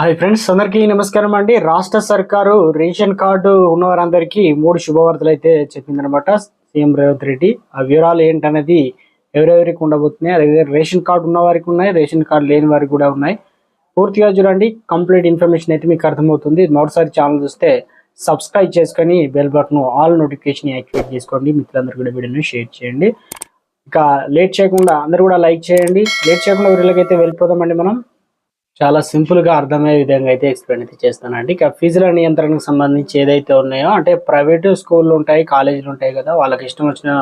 Hi friends అందరికీ నమస్కారం అండి. రాష్ట్ర సర్కారు రేషన్ కార్డు ఉన్న వారందరికీ మూడు శుభవార్తలు అయితే చెప్పిందనమాట. సీఎం రేవంత్ రెడ్డి. ఆ వివరాలు ఏంటనేది ఎవరెవరికి ఉండబోతున్నాయి అదే రేషన్ కార్డు ఉన్న వారికి ఉన్నాయి రేషన్ కార్డు లేని వారికి కూడా ఉన్నాయి. పూర్తిగా చూడండి కంప్లీట్ ఇన్ఫర్మేషన్ అయితే మీకు అర్థమవుతుంది. మరోసారి ఛానల్ చూస్తే సబ్స్క్రైబ్ చేసుకొని bell button all notification activate చేసుకోండి. మిత్రులందరూ కూడా వీడియోని షేర్ చేయండి. ఇక లేట్ చేయకుండా అందరూ కూడా లైక్ చేయండి. లేట్ చేయకుండా వీళ్ళకైతే వెళ్ళిపోదామండి మనం. చాలా సింపుల్గా అర్థమయ్యే విధంగా అయితే ఎక్స్ప్లెయిన్ అయితే చేస్తానండి. ఇక ఫీజుల నియంత్రణకు సంబంధించి ఏదైతే ఉన్నాయో అంటే ప్రైవేట్ స్కూళ్ళు ఉంటాయి కాలేజీలు ఉంటాయి కదా వాళ్ళకి ఇష్టం వచ్చిన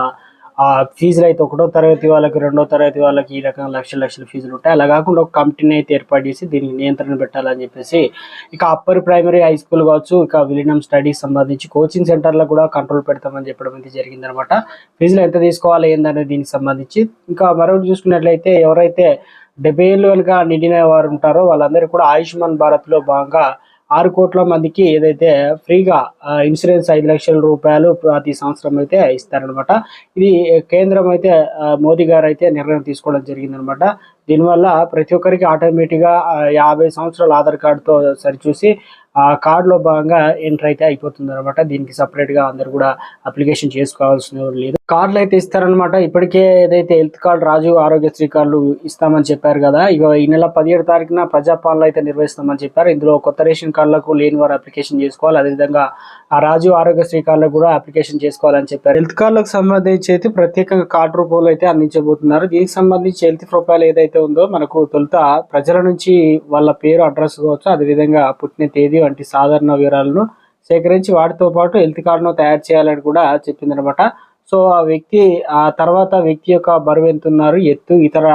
ఆ ఫీజులు అయితే ఒకటో తరగతి వాళ్ళకి రెండో తరగతి వాళ్ళకి ఈ రకంగా లక్షల లక్షల ఫీజులు ఉంటాయి. అలా కాకుండా ఒక కమిటీని అయితే ఏర్పాటు చేసి దీనికి నియంత్రణ పెట్టాలని చెప్పేసి ఇక అప్పర్ ప్రైమరీ హై స్కూల్ కావచ్చు ఇక విలీనం స్టడీస్ సంబంధించి కోచింగ్ సెంటర్లో కూడా కంట్రోల్ పెడతామని చెప్పడం అయితే జరిగిందనమాట. ఫీజులు ఎంత తీసుకోవాలి ఏందనే దీనికి సంబంధించి ఇంకా మరొకటి చూసుకున్నట్లయితే ఎవరైతే డెబ్బై ఏళ్ళుగా నిండిన వారు ఉంటారో వాళ్ళందరూ కూడా ఆయుష్మాన్ భారత్లో భాగంగా ఆరు కోట్ల మందికి ఏదైతే ఫ్రీగా ఇన్సూరెన్స్ ఐదు లక్షల రూపాయలు ప్రతి సంవత్సరం అయితే ఇస్తారనమాట. ఇది కేంద్రం అయితే మోదీ గారు అయితే నిర్ణయం తీసుకోవడం జరిగిందనమాట. దీనివల్ల ప్రతి ఒక్కరికి ఆటోమేటిక్గా యాభై సంవత్సరాల ఆధార్ కార్డుతో సరిచూసి ఆ కార్డులో భాగంగా ఎంటర్ అయితే అయిపోతుంది అనమాట దీనికి సపరేట్గా గా అందరు కూడా అప్లికేషన్ చేసుకోవాల్సిన లేదు కార్డులు అయితే ఇస్తారనమాట ఇప్పటికే ఏదైతే హెల్త్ కార్డు రాజు ఆరోగ్యశ్రీ కార్డులు ఇస్తామని చెప్పారు కదా ఇక ఈ నెల పదిహేడు తారీఖున ప్రజాపాలన అయితే నిర్వహిస్తామని చెప్పారు. ఇందులో కొత్త రేషన్ కార్డులకు లేని వారు అప్లికేషన్ చేసుకోవాలి. అదేవిధంగా ఆ రాజు ఆరోగ్యశ్రీ కార్డులకు కూడా అప్లికేషన్ చేసుకోవాలని చెప్పారు. హెల్త్ కార్డులకు సంబంధించి అయితే ప్రత్యేకంగా కార్డు రూపంలో అయితే అందించబోతున్నారు. దీనికి సంబంధించి హెల్త్ ప్రొఫైల్ ఏదైతే ఉందో మనకు తొలుత ప్రజల నుంచి వాళ్ళ పేరు అడ్రస్ కావచ్చు అదేవిధంగా పుట్టిన తేదీ వంటి సాధారణ వివరాలను సేకరించి వాటితో పాటు హెల్త్ కార్డును తయారు చేయాలని కూడా చెప్పిందనమాట. సో ఆ వ్యక్తి ఆ తర్వాత వ్యక్తి యొక్క బరువు ఎంత ఉన్నారు ఎత్తు ఇతర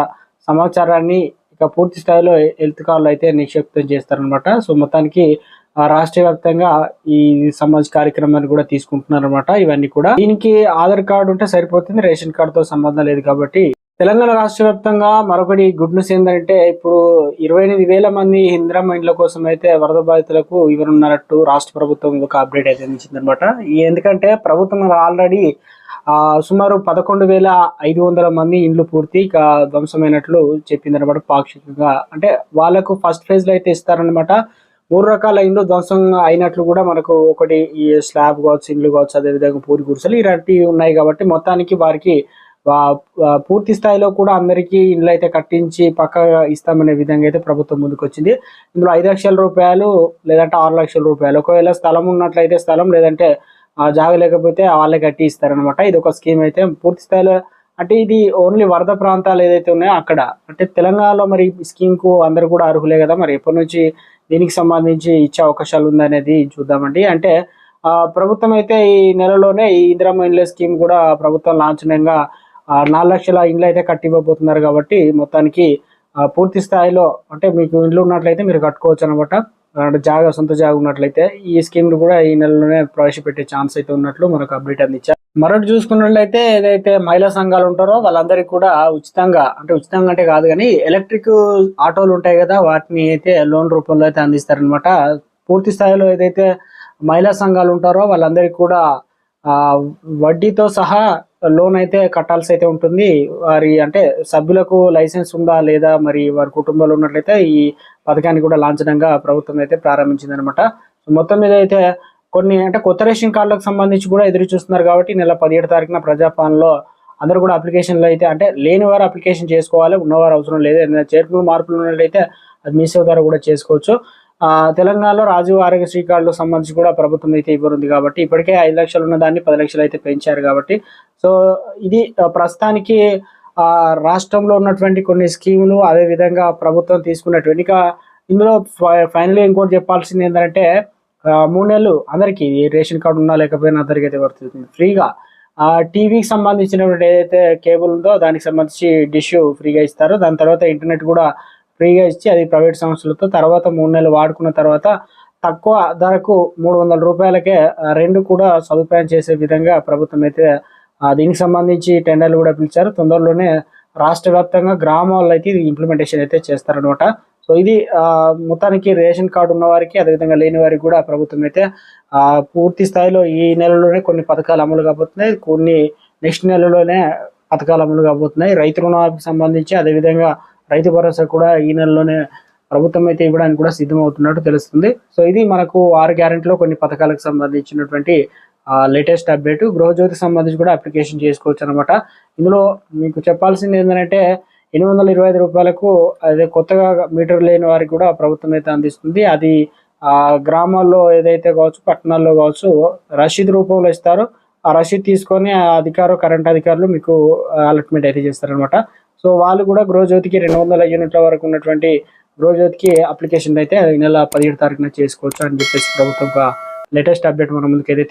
సమాచారాన్ని ఇక పూర్తి స్థాయిలో హెల్త్ కార్డులు అయితే నిక్షిప్తం చేస్తారనమాట. సో మొత్తానికి ఆ రాష్ట్ర వ్యాప్తంగా ఈ సమాజ్ కార్యక్రమాన్ని కూడా తీసుకుంటున్నారు అనమాట ఇవన్నీ కూడా దీనికి ఆధార్ కార్డు ఉంటే సరిపోతుంది రేషన్ కార్డుతో సంబంధం లేదు కాబట్టి. తెలంగాణ రాష్ట్ర వ్యాప్తంగా మరొకటి గుడ్ న్యూస్ ఏంటంటే ఇప్పుడు ఇరవై ఎనిమిది వేల మంది ఇందిరమ్మ ఇండ్ల కోసం అయితే వరద బాధితులకు ఇవ్వనున్నట్టు రాష్ట్ర ప్రభుత్వం ఒక అప్డేట్ అయితే ఇచ్చిందనమాట ఎందుకంటే ప్రభుత్వం ఆల్రెడీ సుమారు పదకొండు వేల ఐదు వందల మంది ఇండ్లు పూర్తి ధ్వంసమైనట్లు చెప్పిందనమాట పాక్షికంగా. అంటే వాళ్ళకు ఫస్ట్ ఫేజ్లో అయితే ఇస్తారనమాట మూడు రకాల ఇండ్లు ధ్వంసం అయినట్లు కూడా మనకు ఒకటి ఈ స్లాబ్ కావచ్చు ఇండ్లు కావచ్చు అదేవిధంగా పూరి గుడిసెలు ఇలాంటివి ఉన్నాయి కాబట్టి మొత్తానికి వారికి పూర్తి స్థాయిలో కూడా అందరికీ ఇండ్లు అయితే కట్టించి పక్కగా ఇస్తామనే విధంగా అయితే ప్రభుత్వం ముందుకు వచ్చింది ఇందులో ఐదు లక్షల రూపాయలు లేదంటే ఆరు లక్షల రూపాయలు. ఒకవేళ స్థలం ఉన్నట్లయితే స్థలం లేదంటే జాగ లేకపోతే వాళ్ళే కట్టి ఇస్తారనమాట ఇది ఒక స్కీమ్ అయితే. పూర్తి స్థాయిలో అంటే ఇది ఓన్లీ వరద ప్రాంతాలు ఏదైతే ఉన్నాయో అక్కడ. అంటే తెలంగాణలో మరి స్కీమ్కు స్కీమ్కు అందరు కూడా అర్హులే కదా మరి. ఎప్పటి నుంచి దీనికి సంబంధించి ఇచ్చే అవకాశాలు ఉందనేది చూద్దామండి. అంటే ప్రభుత్వం అయితే ఈ నెలలోనే ఈ ఇందిరామ ఇండ్ల స్కీమ్ కూడా ప్రభుత్వం లాంఛనంగా నాలుగు లక్షల ఇండ్లు అయితే కట్టివ్వబోతున్నారు కాబట్టి మొత్తానికి పూర్తి స్థాయిలో అంటే మీకు ఇండ్లు ఉన్నట్లయితే మీరు కట్టుకోవచ్చు అనమాట అంటే జాగా సొంత జాగా ఉన్నట్లయితే ఈ స్కీమ్ కూడా ఈ నెలలోనే ప్రవేశపెట్టే ఛాన్స్ అయితే ఉన్నట్లు మనకు అప్డేట్ అందించారు. మరొకటి చూసుకున్నట్లయితే ఏదైతే మహిళా సంఘాలు ఉంటారో వాళ్ళందరికీ కూడా ఉచితంగా అంటే ఉచితంగా అంటే కాదు కానీ ఎలక్ట్రిక్ ఆటోలు ఉంటాయి కదా వాటిని అయితే లోన్ రూపంలో అయితే అందిస్తారనమాట పూర్తి స్థాయిలో ఏదైతే మహిళా సంఘాలు ఉంటారో వాళ్ళందరికీ కూడా వడ్డీతో సహా లోన్ అయితే కట్టాల్సి అయితే ఉంటుంది. వారి అంటే సభ్యులకు లైసెన్స్ ఉందా లేదా మరి వారి కుటుంబంలో ఉన్నట్లయితే ఈ పథకాన్ని కూడా లాంఛనంగా ప్రభుత్వం అయితే ప్రారంభించింది అనమాట మొత్తం మీద అయితే కొన్ని అంటే కొత్త రేషన్ కార్డులకు సంబంధించి కూడా ఎదురు చూస్తున్నారు కాబట్టి నెల పదిహేడు తారీఖున ప్రజాపాలనలో అందరూ కూడా అప్లికేషన్లు అయితే అంటే లేని వారు అప్లికేషన్ చేసుకోవాలి ఉన్నవారు అవసరం లేదు. ఏదైనా చేర్పులు మార్పులు ఉన్నట్లయితే అది మీసేవ ద్వారా కూడా చేసుకోవచ్చు. తెలంగాణలో రాజీవ్ ఆరోగ్యశ్రీ కార్డులకు సంబంధించి కూడా ప్రభుత్వం అయితే ఇవ్వనుంది కాబట్టి ఇప్పటికే ఐదు లక్షలు ఉన్న దాన్ని పది లక్షలు అయితే పెంచారు కాబట్టి. సో ఇది ప్రస్తుతానికి ఆ రాష్ట్రంలో ఉన్నటువంటి కొన్ని స్కీములు అదే విధంగా ప్రభుత్వం తీసుకున్నటువంటి ఇక ఇందులో ఫైనల్ ఇంకోటి చెప్పాల్సింది ఏంటంటే మూడు నెలలు అందరికీ రేషన్ కార్డు ఉన్నా లేకపోయినా అందరికీ అయితే వర్తిస్తుంది. ఫ్రీగా. ఆ టీవీకి సంబంధించినటువంటి ఏదైతే కేబుల్ ఉందో దానికి సంబంధించి డిష్ ఫ్రీగా ఇస్తారు. దాని తర్వాత ఇంటర్నెట్ కూడా ఫ్రీగా ఇచ్చి అది ప్రైవేట్ సంస్థలతో తర్వాత మూడు నెలలు వాడుకున్న తర్వాత తక్కువ ధరకు మూడు వందల రూపాయలకే రెండు కూడా సదుపాయం చేసే విధంగా ప్రభుత్వం అయితే దీనికి సంబంధించి టెండర్లు కూడా పిలిచారు. తొందరలోనే రాష్ట్ర వ్యాప్తంగా గ్రామాల్లో అయితే ఇది ఇంప్లిమెంటేషన్ అయితే చేస్తారనమాట సో ఇది మొత్తానికి రేషన్ కార్డు ఉన్న వారికి అదేవిధంగా లేని వారికి కూడా ప్రభుత్వం అయితే పూర్తి స్థాయిలో ఈ నెలలోనే కొన్ని పథకాలు అమలు కాబోతున్నాయి. కొన్ని నెక్స్ట్ నెలలోనే పథకాలు అమలు కాబోతున్నాయి. రైతు రుణాలకు సంబంధించి అదేవిధంగా రైతు భరోసా కూడా ఈ నెలలోనే ప్రభుత్వం అయితే ఇవ్వడానికి కూడా సిద్ధమవుతున్నట్టు తెలుస్తుంది. సో ఇది మనకు ఆరు గ్యారెంటీలో కొన్ని పథకాలకు సంబంధించినటువంటి లేటెస్ట్ అప్డేట్. గృహజ్యోతికి సంబంధించి కూడా అప్లికేషన్ చేసుకోవచ్చు అనమాట ఇందులో మీకు చెప్పాల్సింది ఏంటంటే ఎనిమిది వందల ఇరవై ఐదు రూపాయలకు అదే కొత్తగా మీటర్ లేని వారికి కూడా ప్రభుత్వం అయితే అందిస్తుంది. అది గ్రామాల్లో ఏదైతే కావచ్చు పట్టణాల్లో కావచ్చు రసీదు రూపంలో ఇస్తారు. ఆ రసీద్ తీసుకొని ఆ అధికారు కరెంట్ అధికారులు మీకు అలాట్మెంట్ అయితే చేస్తారనమాట సో వాళ్ళు కూడా గృహజ్యోతికి రెండు వందల యూనిట్ల వరకు ఉన్నటువంటి గృహజ్యోతికి అప్లికేషన్ అయితే ఈ నెల పదిహేడు తారీఖున చేసుకోవచ్చు అని చెప్పేసి ప్రభుత్వం లేటెస్ట్ అప్డేట్ మన ముందుకైతే